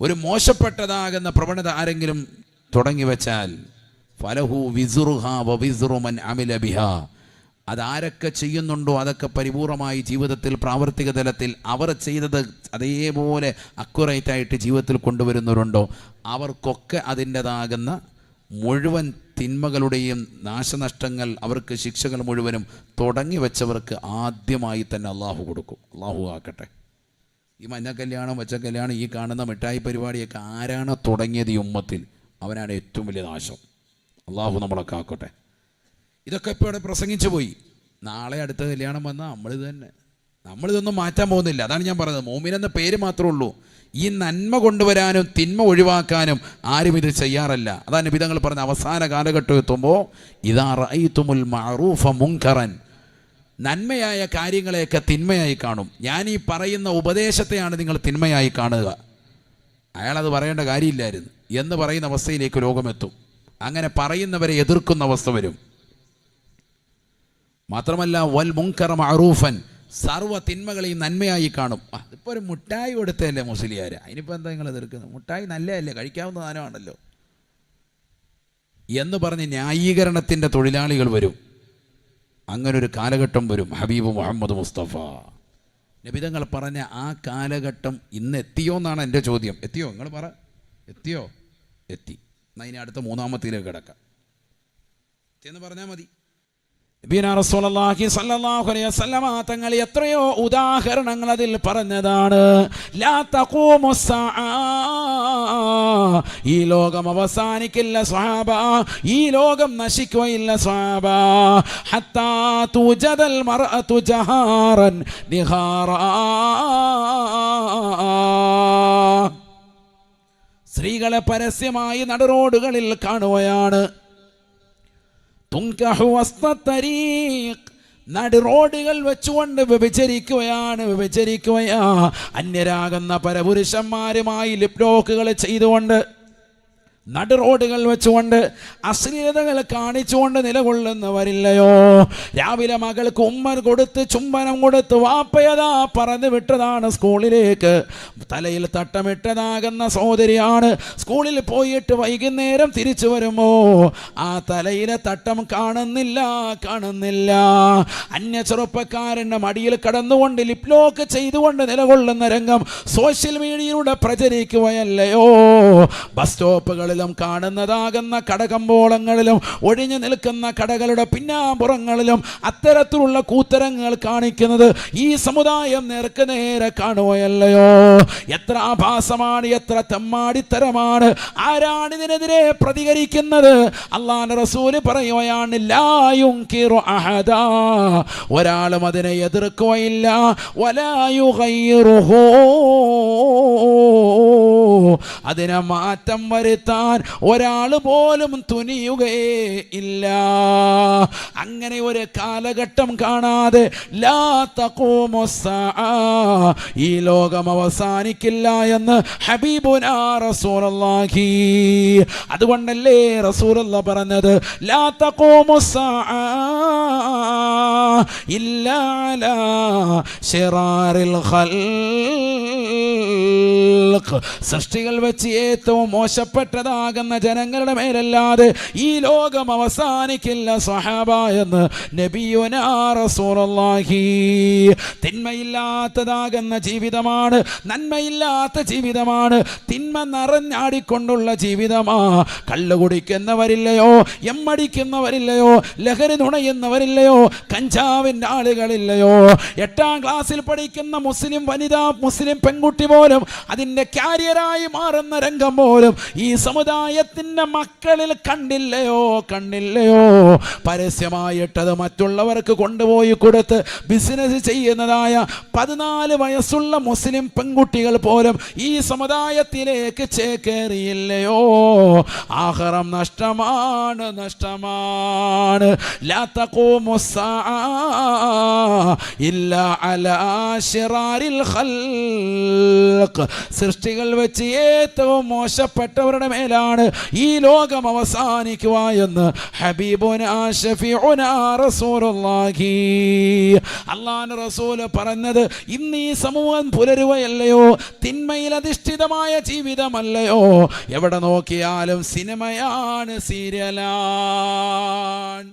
ഒരു മോശപ്പെട്ടതാകുന്ന പ്രവണത ആരെങ്കിലും തുടങ്ങി വെച്ചാൽ ഫലഹു വിസുറുഹ വ വിസുറുമൻ അമില ബിഹ. അതാരൊക്കെ ചെയ്യുന്നുണ്ടോ അതൊക്കെ പരിപൂർണമായി ജീവിതത്തിൽ പ്രാവർത്തിക തലത്തിൽ അവർ ചെയ്തത് അതേപോലെ അക്യുറേറ്റ് ആയിട്ട് ജീവിതത്തിൽ കൊണ്ടുവരുന്നവരുണ്ടോ? അവർക്കൊക്കെ അതിന്റെതാകുന്ന മുഴുവൻ തിന്മകളുടെയും നാശനഷ്ടങ്ങൾ അവർക്ക് ശിക്ഷകൾ മുഴുവനും തുടങ്ങി വെച്ചവർക്ക് ആദ്യമായി തന്നെ അള്ളാഹു കൊടുക്കും. അള്ളാഹു ആക്കട്ടെ. ഈ മഞ്ഞ കല്യാണം വച്ച കല്യാണം ഈ കാണുന്ന മിഠായി പരിപാടിയൊക്കെ ആരാണ് തുടങ്ങിയത് ഈ ഉമ്മത്തിൽ? അവനാണ് ഏറ്റവും വലിയ നാശം. അള്ളാഹു നമ്മളെ കാക്കട്ടെ. ഇതൊക്കെ ഇപ്പോൾ ഇവിടെ പ്രസംഗിച്ചു പോയി. നാളെ അടുത്ത കല്യാണം വന്നാൽ നമ്മളിത് തന്നെ. നമ്മളിതൊന്നും മാറ്റാൻ പോകുന്നില്ല. അതാണ് ഞാൻ പറഞ്ഞത്. മോമിൻ എന്ന പേര് മാത്രമേ ഉള്ളൂ. ഈ നന്മ കൊണ്ടുവരാനും തിന്മ ഒഴിവാക്കാനും ആരും ഇത് ചെയ്യാറല്ല. അതാണ് വിധങ്ങൾ പറഞ്ഞ അവസാന കാലഘട്ടം എത്തുമ്പോൾ ഇതാ റൈത്തുമുൽ മഅറൂഫ മുങ്കറൻ നന്മയായ കാര്യങ്ങളെയൊക്കെ തിന്മയായി കാണും. ഞാൻ ഈ പറയുന്ന ഉപദേശത്തെയാണ് നിങ്ങൾ തിന്മയായി കാണുക. അയാളത് പറയേണ്ട കാര്യമില്ലായിരുന്നു. എന്ന് പറയുന്ന അവസ്ഥയിലേക്ക് ലോകമെത്തും അങ്ങനെ പറയുന്നവരെ എതിർക്കുന്ന അവസ്ഥ വരും. മാത്രമല്ല വൽ മുങ്കറ മറൂഫൻ സർവ തിന്മകളെയും നന്മയായി കാണും. അതിപ്പോൾ ഒരു മുട്ടായി കൊടുത്തല്ലേ മുസ്ലിയാർ അതിനിപ്പോൾ എന്താ നിങ്ങൾ എതിർക്കുന്നത്? മുട്ടായി നല്ലതല്ലേ? കഴിക്കാവുന്ന സാധനമാണല്ലോ. എന്ന് പറഞ്ഞ് ന്യായീകരണത്തിന്റെ തൊഴിലാളികൾ വരും. അങ്ങനൊരു കാലഘട്ടം വരും. ഹബീബ് മുഹമ്മദ് മുസ്തഫ. നബിതങ്ങൾ പറഞ്ഞ ആ കാലഘട്ടം ഇന്ന് എത്തിയോ എന്നാണ് എന്റെ ചോദ്യം. എത്തിയോ? നിങ്ങൾ പറ. എത്തിയോ? എത്തി. എന്നാൽ ഇനി അടുത്ത മൂന്നാമത്തേലേക്ക് കിടക്കാം. എന്ന് പറഞ്ഞാൽ മതി. തങ്ങൾ എത്രയോ ഉദാഹരണങ്ങൾ അതിൽ പറഞ്ഞതാണ്. ഈ ലോകം അവസാനിക്കില്ല സ്വഹാബ. ഈ ലോകം നശിക്കുകയില്ല സ്വഹാബ. ഹത്താ സ്ത്രീകളെ പരസ്യമായി നടുറോഡുകളിൽ കാണുകയാണ്. നടുറോഡുകൾ വെച്ചുകൊണ്ട് വ്യഭിചരിക്കുകയാണ് വ്യഭിചരിക്കുകയാ. അന്യരാകുന്ന പരപുരുഷന്മാരുമായി ലിപ്ലോക്കുകൾ ചെയ്തുകൊണ്ട് നടുറോഡുകൾ വെച്ചുകൊണ്ട് അശ്ലീലതകൾ കാണിച്ചുകൊണ്ട് നിലകൊള്ളുന്നവരില്ലയോ? രാവിലെ മകൾക്ക് ഉമ്മർ കൊടുത്ത് ചുംബനം കൊടുത്ത് വാപ്പയതാ പറഞ്ഞു വിട്ടതാണ് സ്കൂളിലേക്ക്. തലയിൽ തട്ടമിട്ടതാകുന്ന സഹോദരിയാണ്. സ്കൂളിൽ പോയിട്ട് വൈകുന്നേരം തിരിച്ചു വരുമോ? ആ തലയിലെ തട്ടം കാണുന്നില്ല കാണുന്നില്ല. അന്യ ചെറുപ്പക്കാരന്റെ മടിയിൽ കടന്നുകൊണ്ട് ലിപ്ലോക്ക് ചെയ്തുകൊണ്ട് നിലകൊള്ളുന്ന രംഗം സോഷ്യൽ മീഡിയയിലൂടെ പ്രചരിക്കുകയല്ലയോ? ബസ് സ്റ്റോപ്പുകളിലും കാണുന്നതാകുന്ന കടകമ്പോളങ്ങളിലും ഒഴിഞ്ഞു നിൽക്കുന്ന കടകളുടെ പിന്നാമ്പുറങ്ങളിലും അത്തരത്തിലുള്ള കൂത്തരങ്ങൾ കാണിക്കുന്നത് ഈ സമുദായം നേർക്ക് നേരെ കാണുകയല്ലയോ? എത്ര ആഭാസമാണ് എത്ര തെമ്മാടിത്തരമാണ്. ആരാണ് ഇതിനെതിരെ പ്രതികരിക്കുന്നത്? അള്ളാൻ റസൂൽ പറയുകയാണ് ലായും അഹദാ. ഒരാളും അതിനെ എതിർക്കുകയില്ല. വലായുഹോ അതിനെ മാറ്റം വരുത്താൻ ഒരാൾ പോലും തുനിയുകയേ ഇല്ല അങ്ങനെ ഒരു കാലഘട്ടം കാണാതെ. ഈ ലോകം അവസാനിക്കില്ല എന്ന് ഹബീബുന റസൂലുള്ളാഹി അതുകൊണ്ടല്ലേ റസൂലുള്ള പറഞ്ഞത് ലാ സ്സാഅ ഇല്ലാ ഖൽഖ് സൃഷ്ടികൾ വെച്ച് ഏറ്റവും മോശപ്പെട്ടതാകുന്ന ജനങ്ങളുടെ മേലല്ലാതെ ഈ ലോകം അവസാനിക്കില്ല സഹാബ എന്ന് നബിയുനാ റസൂലുള്ളാഹി. തിന്മയില്ലാത്തതാകുന്ന ജീവിതമാണ് നന്മയില്ലാത്ത ജീവിതമാണ് തിന്മ നിറഞ്ഞാടിക്കൊണ്ടുള്ള ജീവിതമാ. കള്ളു കുടിക്കുന്നവരില്ലയോ എമ്മടിക്കുന്നവരില്ലയോ ലഹരി നുണയുന്നവരില്ലയോ കഞ്ചാവിന്റെ ആളുകളില്ലയോ. എട്ടാം ക്ലാസ്സിൽ പഠിക്കുന്ന മുസ്ലിം വനിതാ മുസ്ലിം പെൺകുട്ടി പോലും അതിന്റെ ക്യാരിയറായി മാറുന്ന രംഗം പോലും ഈ സമുദായത്തിന്റെ മക്കളിൽ കണ്ടില്ലയോ കണ്ടില്ലയോ? പരസ്യമായിട്ടത് മറ്റുള്ളവർക്ക് കൊണ്ടുപോയി കൊടുത്ത് ബിസിനസ് ചെയ്യുന്നതായ പതിനാല് വയസ്സുള്ള മുസ്ലിം പെൺകുട്ടികൾ പോലും ഈ സമുദായത്തിലേക്ക് ചേക്കേറിയില്ലയോ? ആഹാരം നഷ്ടമാണ് നഷ്ടമാണ്. ഇല്ല അല ഖൽഖ്. സൃഷ്ടികൾ വെച്ച് ഏറ്റവും മോശപ്പെട്ടവരുടെ മേലാണ് ഈ ലോകം അവസാനിക്കുക എന്ന് റസൂൽ പറഞ്ഞത് ഇന്ന് ഈ സമൂഹം പുലരുകയല്ലയോ? തിന്മയിൽ അധിഷ്ഠിതമായ ജീവിതമല്ലയോ? എവിടെ നോക്കിയാലും സിനിമയാണ് സീരിയലാണ്.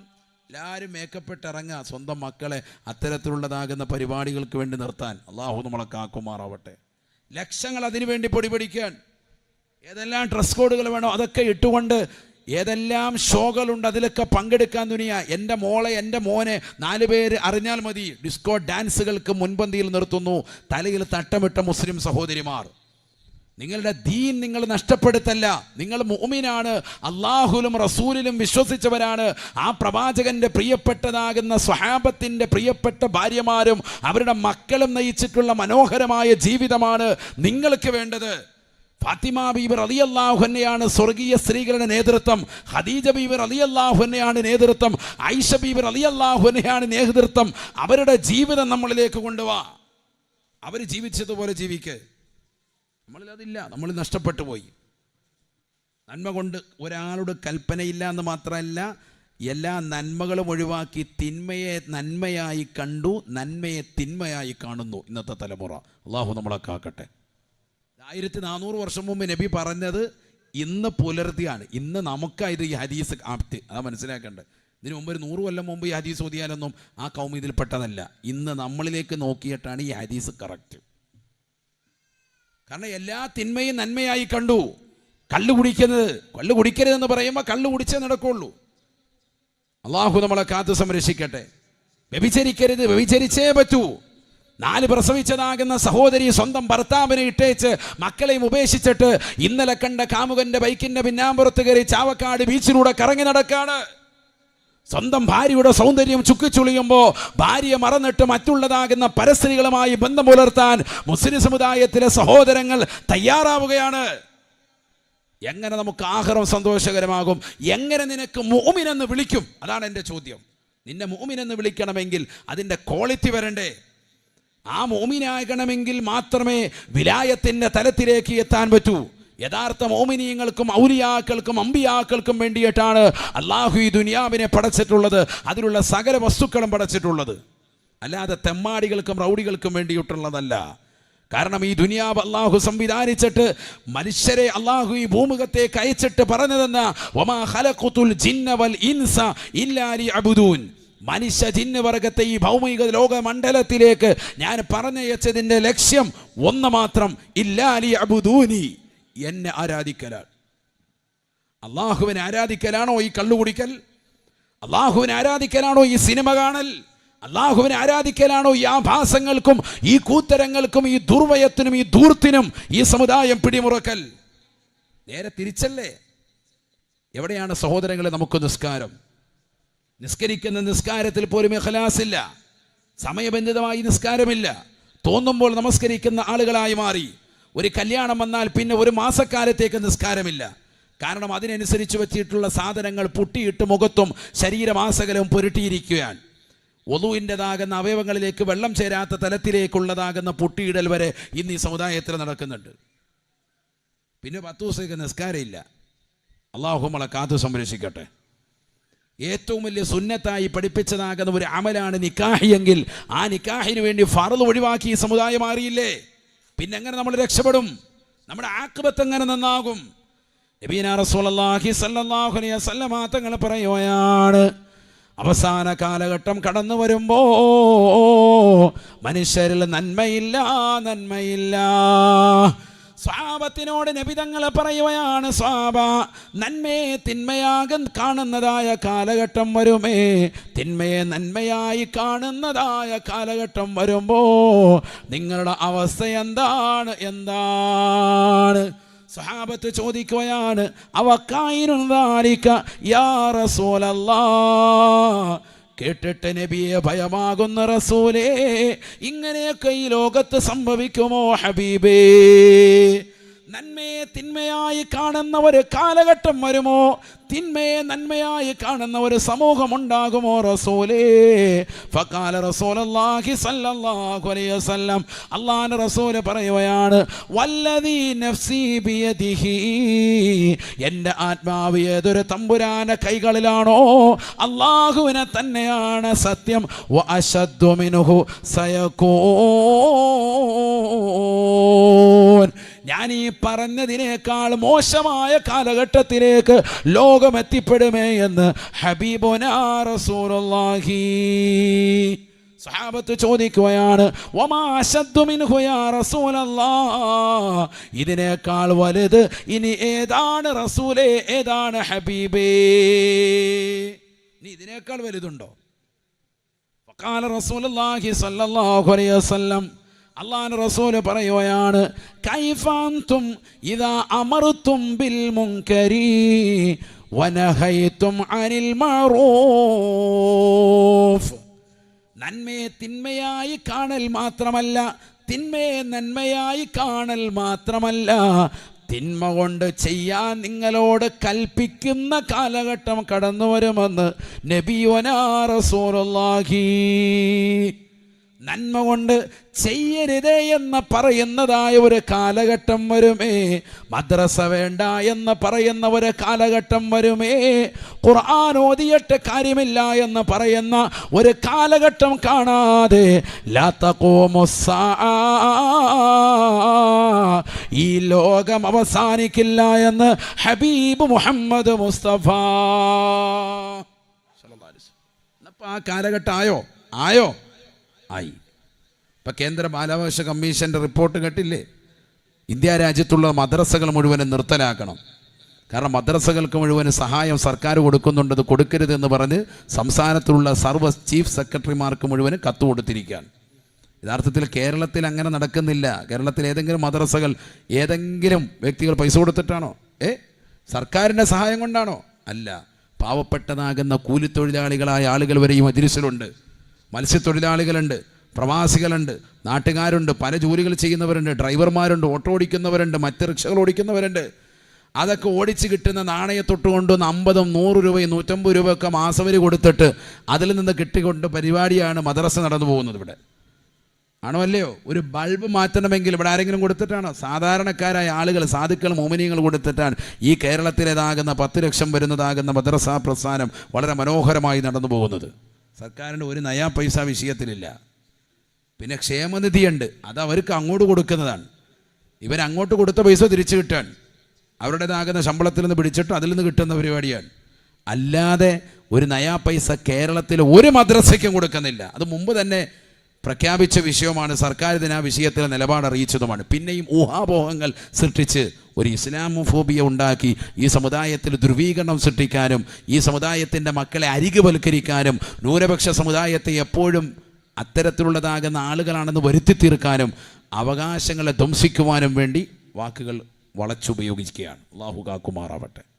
എല്ലാവരും മേക്കപ്പെട്ട് ഇറങ്ങുക സ്വന്തം മക്കളെ അത്തരത്തിലുള്ളതാകുന്ന പരിപാടികൾക്ക് വേണ്ടി നിർത്താൻ. അള്ളാഹു നമ്മളെ കാക്കുമാറാവട്ടെ. ലക്ഷങ്ങൾ അതിനുവേണ്ടി വേണ്ടി പൊടിപിടിക്കാൻ. ഏതെല്ലാം ഡ്രസ് കോഡുകൾ വേണോ അതൊക്കെ ഇട്ടുകൊണ്ട് ഏതെല്ലാം ഷോകളുണ്ട് അതിലൊക്കെ പങ്കെടുക്കാൻ തുനിയ. എന്റെ മോളെ എന്റെ മോനെ നാല് പേര് അറിഞ്ഞാൽ മതി. ഡിസ്കോ ഡാൻസുകൾക്ക് മുൻപന്തിയിൽ നിർത്തുന്നു. തലയിൽ തട്ടമിട്ട മുസ്ലിം സഹോദരിമാർ. നിങ്ങളുടെ ദീൻ നിങ്ങൾ നഷ്ടപ്പെടുത്തല്ല. നിങ്ങൾ മോമിനാണ് അള്ളാഹുലും റസൂലിലും വിശ്വസിച്ചവരാണ്. ആ പ്രവാചകന്റെ പ്രിയപ്പെട്ടതാകുന്ന സ്വഹാബത്തിന്റെ പ്രിയപ്പെട്ട ഭാര്യമാരും അവരുടെ മക്കളും നയിച്ചിട്ടുള്ള മനോഹരമായ ജീവിതമാണ് നിങ്ങൾക്ക് വേണ്ടത്. ഫാത്തിമ ബീബർ അലി അള്ളാഹുന്നെയാണ് സ്വർഗീയ സ്ത്രീകളുടെ നേതൃത്വം. ഖദീജ അലി അള്ളാഹുന്നെയാണ് നേതൃത്വം. ഐഷ ബീബർ അലി അള്ളാഹുന്നെയാണ് നേതൃത്വം. അവരുടെ ജീവിതം നമ്മളിലേക്ക് കൊണ്ടുവാ. അവർ ജീവിച്ചതുപോലെ ജീവിക്ക്. നമ്മളിൽ അതില്ല നമ്മൾ നഷ്ടപ്പെട്ടു പോയി. നന്മ കൊണ്ട് ഒരാളുടെ കൽപ്പനയില്ല എന്ന് മാത്രമല്ല എല്ലാ നന്മകളും ഒഴിവാക്കി തിന്മയെ നന്മയായി കണ്ടു നന്മയെ തിന്മയായി കാണുന്നു ഇന്നത്തെ തലമുറ. അള്ളാഹു നമ്മളെ കാക്കട്ടെ. ആയിരത്തി നാനൂറ് വർഷം മുമ്പ് നബി പറഞ്ഞത് ഇന്ന് പുലർത്തിയാണ്. ഇന്ന് നമുക്കായത് ഈ ഹദീസ് ആപ്തി. അത് മനസ്സിലാക്കേണ്ടത്. ഇതിനു മുമ്പ് ഒരു നൂറ് കൊല്ലം മുമ്പ് ഈ ഹദീസ് ഓതിയാലൊന്നും ആ കൗമ ഇതിൽപ്പെട്ടതല്ല ഇന്ന് നമ്മളിലേക്ക് നോക്കിയിട്ടാണ് ഈ ഹദീസ് കറക്റ്റ് കാരണം എല്ലാ തിന്മയും നന്മയായി കണ്ടു. കള്ളു കുടിക്കുന്നത് കള്ളു കുടിക്കരുതെന്ന് പറയുമ്പോൾ കള്ളു കുടിച്ചേ നടക്കുള്ളൂ. അള്ളാഹു നമ്മളെ കാത്തു സംരക്ഷിക്കട്ടെ. വ്യഭിചരിക്കരുത്. വ്യഭിചരിച്ചേ പറ്റൂ. നാല് പ്രസവിച്ചതാകുന്ന സഹോദരി സ്വന്തം ഭർത്താവിനെ ഇട്ടേച്ച് മക്കളെയും ഉപേക്ഷിച്ചിട്ട് ഇന്നലെ കണ്ട കാമുകന്റെ ബൈക്കിന്റെ പിന്നാമ്പുറത്ത് കയറി ചാവക്കാട് ബീച്ചിലൂടെ കറങ്ങി നടക്കാണ്. സ്വന്തം ഭാര്യയുടെ സൗന്ദര്യം ചുക്കിച്ചുളിയുമ്പോൾ ഭാര്യ മറന്നിട്ട് മറ്റുള്ളതാകുന്ന പരസ്ത്രീകളുമായി ബന്ധം പുലർത്താൻ മുസ്ലിം സമുദായത്തിലെ സഹോദരങ്ങൾ തയ്യാറാവുകയാണ്. എങ്ങനെ നമുക്ക് ആഹാരം സന്തോഷകരമാകും? എങ്ങനെ നിനക്ക് മോമിനെന്ന് വിളിക്കും? അതാണ് എന്റെ ചോദ്യം. നിന്നെ മോമിനെന്ന് വിളിക്കണമെങ്കിൽ അതിന്റെ ക്വാളിറ്റി വരണ്ടേ? ആ മോമിനാകണമെങ്കിൽ മാത്രമേ വിലായത്തിന്റെ തലത്തിലേക്ക് എത്താൻ പറ്റൂ. യഥാർത്ഥ മോമിനീയങ്ങൾക്കും ഔലിയാക്കൾക്കും അമ്പിയാക്കൾക്കും വേണ്ടിയിട്ടാണ് അള്ളാഹു ഈ ദുനിയാവിനെ പടച്ചിട്ടുള്ളത് അതിലുള്ള സകല വസ്തുക്കളും പടച്ചിട്ടുള്ളത്. അല്ലാതെ തെമ്മാടികൾക്കും റൗഡികൾക്കും വേണ്ടിയിട്ടുള്ളതല്ല. കാരണം ഈ ദുനിയാവ് അള്ളാഹു സംവിധാനിച്ചിട്ട് മനുഷ്യരെ അള്ളാഹു ഈ ഭൂമുഖത്തേക്ക് അയച്ചിട്ട് പറഞ്ഞതെന്ന ഒമാ ഖലഖുതുൽ ജിന്ന വൽ ഇൻസ ഇല്ലാലി അബുദൂൻ മനുഷ്യ ജിന്ന് വർഗത്തെ ഈ ഭൗമിക ലോകമണ്ഡലത്തിലേക്ക് ഞാൻ പറഞ്ഞയച്ചതിന്റെ ലക്ഷ്യം ഒന്ന് മാത്രം ഇല്ലാലി അബുദൂനി എന്നെ ആരാധിക്കലാണ്. അള്ളാഹുവിനെ ആരാധിക്കലാണോ ഈ കള്ളുകുടിക്കൽ അള്ളാഹുവിനെ ആരാധിക്കലാണോ ഈ സിനിമ കാണൽ? അള്ളാഹുവിനെ ആരാധിക്കലാണോ ഈ ആഭാസങ്ങൾക്കും ഈ കൂത്തരങ്ങൾക്കും ഈ ദുർവയത്തിനും ഈ ദൂർത്തിനും ഈ സമുദായം പിടിമുറക്കൽ? നേരെ തിരിച്ചല്ലേ? എവിടെയാണ് സഹോദരങ്ങളെ നമുക്ക് നിസ്കാരം? നിസ്കരിക്കുന്ന നിസ്കാരത്തിൽ പോലും ഇല്ല സമയബന്ധിതമായി നിസ്കാരമില്ല. തോന്നുമ്പോൾ നമസ്കരിക്കുന്ന ആളുകളായി മാറി. ഒരു കല്യാണം വന്നാൽ പിന്നെ ഒരു മാസക്കാലത്തേക്ക് നിസ്കാരമില്ല. കാരണം അതിനനുസരിച്ച് വെച്ചിട്ടുള്ള സാധനങ്ങൾ പുട്ടിയിട്ട് മുഖത്തും ശരീരമാസകലവും പുരട്ടിയിരിക്കുകയാണ്. ഒതുവിന്റെതാകുന്ന അവയവങ്ങളിലേക്ക് വെള്ളം ചേരാത്ത തലത്തിലേക്കുള്ളതാകുന്ന പുട്ടിയിടൽ വരെ ഇന്ന് ഈ സമുദായത്തിൽ നടക്കുന്നുണ്ട്. പിന്നെ പത്ത് ദിവസത്തേക്ക് നിസ്കാരമില്ല അള്ളാഹുമളെ കാത്തു സംരക്ഷിക്കട്ടെ. ഏറ്റവും വലിയ സുന്നത്തായി പഠിപ്പിച്ചതാകുന്ന ഒരു അമലാണ് നിക്കാഹി എങ്കിൽ ആ നിക്കാഹിന് വേണ്ടി ഫറത് ഒഴിവാക്കി ഈ സമുദായം മാറിയില്ലേ? പിന്നെ എങ്ങനെ നമ്മൾ രക്ഷപ്പെടും? നമ്മുടെ ആക്കുപത്ത് എങ്ങനെ നന്നാകും? നബീന പറയുകയാണ്. അവസാന കാലഘട്ടം കടന്നു വരുമ്പോ മനുഷ്യരിൽ നന്മയില്ല നന്മയില്ല. സ്വാപത്തിനോട് നബിതങ്ങൾ പറയുകയാണ് സ്വാപ നന്മയെ തിന്മയാകും കാണുന്നതായ കാലഘട്ടം വരുമേ. തിന്മയെ നന്മയായി കാണുന്നതായ കാലഘട്ടം വരുമ്പോ നിങ്ങളുടെ അവസ്ഥ എന്താണ്? എന്താണ്? സ്വഹാബത്ത് ചോദിക്കുകയാണ് അവക്കായിരുന്നാലിക്ക യാ കേട്ടിട്ട് നബിയെ ഭയമാകുന്ന റസൂലേ ഇങ്ങനെയൊക്കെ ഈ ലോകത്ത് സംഭവിക്കുമോ ഹബീബേ? നന്മയെ തിന്മയായി കാണുന്ന ഒരു കാലഘട്ടം വരുമോ? തിന്മയെ നന്മയായി കാണുന്ന ഒരു സമൂഹം ഉണ്ടാകുമോ റസൂലേ? ഫക്കാല റസൂലല്ലാഹി സല്ലല്ലാഹു അലൈഹി വസല്ലം അല്ലാഹുവിന്റെ റസൂൽ പറയുകയാണ് വല്ലദീ നഫ്സി ബിയദിഹി എന്റെ ആത്മാവ് ഏതൊരു തമ്പുരാന്റെ കൈകളിലാണോ അള്ളാഹുവിനെ തന്നെയാണ് സത്യം. വ അശദ്ദു മിൻഹു സയകൂൻ. ഞാൻ ഈ പറഞ്ഞതിനേക്കാൾ മോശമായ കാലഘട്ടത്തിലേക്ക് ലോകം എത്തിപ്പെടുമേ എന്ന് ഹബീബുനാ റസൂലുള്ളാഹി. സഹാബത്ത് ചോദിക്കുകയാണ്? ഇതിനേക്കാൾ വലുത് ഇനി ഏതാണ് റസൂലേ? ഏതാണ് ഹബീബേ? ഇനി ഇതിനേക്കാൾ വലുതുണ്ടോ? ഫഖാല റസൂലുള്ളാഹി സ്വല്ലല്ലാഹു അലൈഹി വസല്ലം അള്ളാഹു റസൂൽ പറയുകയാണ് കൈഫാന്തും ഇതാ അമർത്തും ബിൽ മുങ്കരി വനഹൈത്തും അനിൽ മറൂഫ്. നന്മയെ തിന്മയായി കാണൽ മാത്രമല്ല തിന്മയെ നന്മയായി കാണൽ മാത്രമല്ല തിന്മ കൊണ്ട് ചെയ്യാൻ നിങ്ങളോട് കൽപ്പിക്കുന്ന കാലഘട്ടം കടന്നു വരുമെന്ന് നബിയോനാ റസൂലുള്ളാഹി നന്മ കൊണ്ട് ചെയ്യരുതേ എന്ന് പറയുന്നതായ ഒരു കാലഘട്ടം വരുമേ. മദ്രസ വേണ്ട എന്ന് പറയുന്ന ഒരു കാലഘട്ടം വരുമേ. ഖുർആൻ ഓതിയിട്ട് കാര്യമില്ല എന്ന് പറയുന്ന ഒരു കാലഘട്ടം കാണാതെ. ഈ ലോകം അവസാനിക്കില്ല എന്ന് ഹബീബ് മുഹമ്മദ് മുസ്തഫ. ആ കാലഘട്ടം ആയോ? ആയോ? ആയി. ഇപ്പം കേന്ദ്ര ബാലാവകാശ കമ്മീഷന്റെ റിപ്പോർട്ട് കേട്ടില്ലേ? ഇന്ത്യ രാജ്യത്തുള്ള മദ്രസകൾ മുഴുവനും നിർത്തലാക്കണം. കാരണം മദ്രസകൾക്ക് മുഴുവൻ സഹായം സർക്കാർ കൊടുക്കുന്നുണ്ട് അത് കൊടുക്കരുതെന്ന് പറഞ്ഞ് സംസ്ഥാനത്തുള്ള സർവ ചീഫ് സെക്രട്ടറിമാർക്ക് മുഴുവനും കത്ത് കൊടുത്തിരിക്കുകയാണ്. യഥാർത്ഥത്തിൽ കേരളത്തിൽ അങ്ങനെ നടക്കുന്നില്ല. കേരളത്തിൽ ഏതെങ്കിലും മദ്രസകൾ ഏതെങ്കിലും വ്യക്തികൾ പൈസ കൊടുത്തിട്ടാണോ? ഏ? സർക്കാരിന്റെ സഹായം കൊണ്ടാണോ? അല്ല. പാവപ്പെട്ടതാകുന്ന കൂലിത്തൊഴിലാളികളായ ആളുകൾ വരെ ഈ മത്സ്യത്തൊഴിലാളികളുണ്ട് പ്രവാസികളുണ്ട് നാട്ടുകാരുണ്ട് പല ജോലികൾ ചെയ്യുന്നവരുണ്ട് ഡ്രൈവർമാരുണ്ട് ഓട്ടോ ഓടിക്കുന്നവരുണ്ട് മറ്റ് റിക്ഷകൾ ഓടിക്കുന്നവരുണ്ട്. അതൊക്കെ ഓടിച്ച് കിട്ടുന്ന നാണയത്തൊട്ട് കൊണ്ടുവന്ന് അമ്പതും നൂറ് രൂപയും നൂറ്റമ്പത് രൂപയൊക്കെ മാസവരി കൊടുത്തിട്ട് അതിൽ നിന്ന് കിട്ടിക്കൊണ്ട് പരിപാടിയാണ് മദ്രസ നടന്നു പോകുന്നത് ഇവിടെ. ആണോ അല്ലയോ? ഒരു ബൾബ് മാറ്റണമെങ്കിൽ ഇവിടെ ആരെങ്കിലും കൊടുത്തിട്ടാണോ? സാധാരണക്കാരായ ആളുകൾ സാധുക്കൾ മോമിനിയങ്ങൾ കൊടുത്തിട്ടാണ്. ഈ കേരളത്തിലേതാകുന്ന പത്ത് ലക്ഷം വരുന്നതാകുന്ന മദ്രസ പ്രസ്ഥാനം വളരെ മനോഹരമായി നടന്നു പോകുന്നത്. സർക്കാരിന്റെ ഒരു നയാ പൈസ വിഷയത്തിലില്ല. പിന്നെ ക്ഷേമനിധിയുണ്ട്. അത് അവർക്ക് അങ്ങോട്ട് കൊടുക്കുന്നതാണ്. ഇവരങ്ങോട്ട് കൊടുത്ത പൈസ തിരിച്ചു കിട്ടാൻ. അവരുടേതാകുന്ന ശമ്പളത്തിൽ നിന്ന് പിടിച്ചിട്ട് അതിൽ നിന്ന് കിട്ടുന്ന പരിപാടിയാണ്. അല്ലാതെ ഒരു നയാ പൈസ കേരളത്തിൽ ഒരു മദ്രസയ്ക്കും കൊടുക്കുന്നില്ല. അത് മുമ്പ് തന്നെ പ്രഖ്യാപിച്ച വിഷയമാണ് സർക്കാർ ഇതിന് ആ വിഷയത്തിൽ നിലപാട് അറിയിച്ചതുമാണ്. പിന്നെയും ഊഹാപോഹങ്ങൾ സൃഷ്ടിച്ച് ഒരു ഇസ്ലാമോഫോബിയ ഉണ്ടാക്കി. ഈ സമുദായത്തിൽ ധ്രുവീകരണം സൃഷ്ടിക്കാനും ഈ സമുദായത്തിന്റെ മക്കളെ അരികുവൽക്കരിക്കാനും ന്യൂനപക്ഷ സമുദായത്തെ എപ്പോഴും അത്തരത്തിലുള്ളതാകുന്ന ആളുകളാണെന്ന് വരുത്തി തീർക്കാനും അവകാശങ്ങളെ ധ്വംസിക്കുവാനും വേണ്ടി വാക്കുകൾ വളച്ചുപയോഗിക്കുകയാണ്. അള്ളാഹു കാക്കുമാറാവട്ടെ.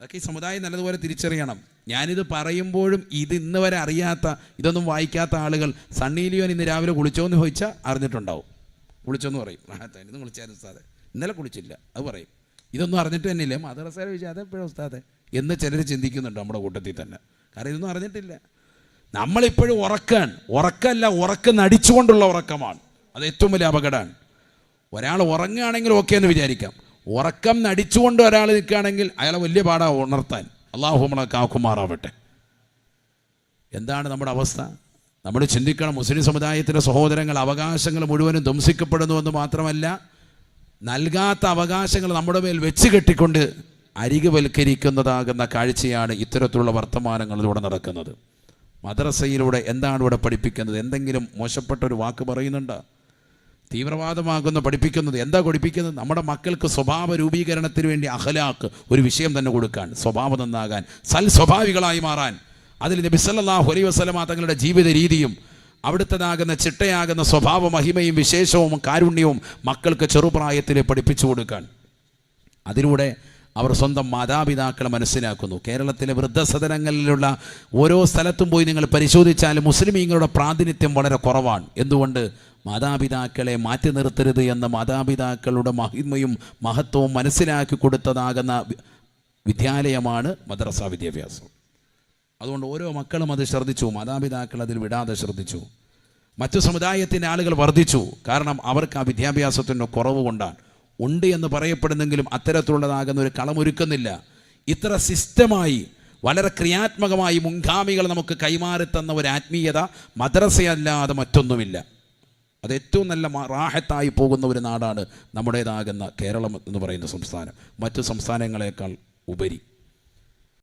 അതൊക്കെ ഈ സമുദായം നല്ലതുപോലെ തിരിച്ചറിയണം. ഞാനിത് പറയുമ്പോഴും ഇത് ഇന്ന് വരെ അറിയാത്ത ഇതൊന്നും വായിക്കാത്ത ആളുകൾ സണ്ണി ലിയോൻ ഇന്ന് രാവിലെ കുളിച്ചോ എന്ന് ചോദിച്ചാൽ അറിഞ്ഞിട്ടുണ്ടാവും. കുളിച്ചോന്ന് പറയും. ഇന്ന് കുളിച്ചാലും ഉസ്താദെ. ഇന്നലെ കുളിച്ചില്ല. അത് പറയും. ഇതൊന്നും അറിഞ്ഞിട്ട് തന്നെ ഇല്ലേ മദ്രസയിൽ ചോദിച്ചാൽ അതെപ്പോഴും ഉസ്താദെ. എന്ന് ചിലർ ചിന്തിക്കുന്നുണ്ട് നമ്മുടെ കൂട്ടത്തിൽ തന്നെ. കാരണം ഇതൊന്നും അറിഞ്ഞിട്ടില്ല. നമ്മളിപ്പോഴും ഉറക്കാണ്. ഉറക്കമല്ല ഉറക്കം നടിച്ചുകൊണ്ടുള്ള ഉറക്കമാണ്. അത് ഏറ്റവും വലിയ അപകടമാണ്. ഒരാൾ ഉറങ്ങുകയാണെങ്കിൽ ഓക്കെ എന്ന് വിചാരിക്കാം. ഉറക്കം നടിച്ചുകൊണ്ട് ഒരാൾ നിൽക്കുകയാണെങ്കിൽ അയാളെ വലിയ പാടാ ഉണർത്താൻ. അള്ളാഹു നമ്മളെ കാക്കുമാറാവട്ടെ. എന്താണ് നമ്മുടെ അവസ്ഥ? നമ്മൾ ചിന്തിക്കണം മുസ്ലിം സമുദായത്തിലെ സഹോദരങ്ങൾ അവകാശങ്ങൾ മുഴുവനും ധ്വംസിക്കപ്പെടുന്നു എന്ന് മാത്രമല്ല നൽകാത്ത അവകാശങ്ങൾ നമ്മുടെ മേൽ വെച്ച് കെട്ടിക്കൊണ്ട് അരികുവൽക്കരിക്കുന്നതാകുന്ന കാഴ്ചയാണ് ഇത്തരത്തിലുള്ള വർത്തമാനങ്ങളിലൂടെ നടക്കുന്നത്. മദ്രസയിലൂടെ എന്താണ് ഇവിടെ പഠിപ്പിക്കുന്നത്? എന്തെങ്കിലും മോശപ്പെട്ട ഒരു വാക്ക് പറയുന്നുണ്ടോ? തീവ്രവാദമാകുന്ന പഠിപ്പിക്കുന്നത് എന്താ പഠിപ്പിക്കുന്നത്? നമ്മുടെ മക്കൾക്ക് സ്വഭാവ രൂപീകരണത്തിന് വേണ്ടി അഹലാക്ക് ഒരു വിഷയം തന്നെ കൊടുക്കാൻ സ്വഭാവം നന്നാകാൻ സൽ സ്വഭാവികളായി മാറാൻ. അതിൽ നബി സല്ലല്ലാഹു അലൈഹി വസല്ലമ തങ്ങളുടെ ജീവിത രീതിയും അവിടുത്തേതാകുന്ന ചിട്ടയാകുന്ന സ്വഭാവ മഹിമയും വിശേഷവും കാരുണ്യവും മക്കൾക്ക് ചെറുപ്രായത്തിൽ പഠിപ്പിച്ചു കൊടുക്കാൻ. അതിലൂടെ അവർ സ്വന്തം മാതാപിതാക്കളെ മനസ്സിലാക്കുന്നു. കേരളത്തിലെ വൃദ്ധസദനങ്ങളിലുള്ള ഓരോ സ്ഥലത്തും പോയി നിങ്ങൾ പരിശോധിച്ചാൽ മുസ്ലിമീങ്ങളുടെ പ്രാതിനിധ്യം വളരെ കുറവാണ്. എന്തുകൊണ്ട്? മാതാപിതാക്കളെ മാറ്റി നിർത്തരുത് എന്ന മാതാപിതാക്കളുടെ മഹിമയും മഹത്വവും മനസ്സിലാക്കി കൊടുത്തതാകുന്ന വിദ്യാലയമാണ് മദ്രസ വിദ്യാഭ്യാസം. അതുകൊണ്ട് ഓരോ മക്കളും അത് ശ്രദ്ധിച്ചു മാതാപിതാക്കൾ അതിൽ വിടാതെ ശ്രദ്ധിച്ചു. മറ്റു സമുദായത്തിന്റെ ആളുകൾ വർദ്ധിച്ചു. കാരണം അവർക്ക് ആ വിദ്യാഭ്യാസത്തിന്റെ കുറവ് കൊണ്ടാണ്. ഉണ്ട് എന്ന് പറയപ്പെടുന്നെങ്കിലും അത്തരത്തിലുള്ളതാകുന്ന ഒരു കളമൊരുക്കുന്നില്ല ഇത്ര സിസ്റ്റമായി വളരെ ക്രിയാത്മകമായി മുൻഗാമികൾ നമുക്ക് കൈമാറി തന്ന ഒരു ആത്മീയത മദ്രസയല്ലാതെ മറ്റൊന്നുമില്ല. അത് ഏറ്റവും നല്ല റാഹത്തായി പോകുന്ന ഒരു നാടാണ് നമ്മുടേതാകുന്ന കേരളം എന്ന് പറയുന്ന സംസ്ഥാനം. മറ്റു സംസ്ഥാനങ്ങളെക്കാൾ ഉപരി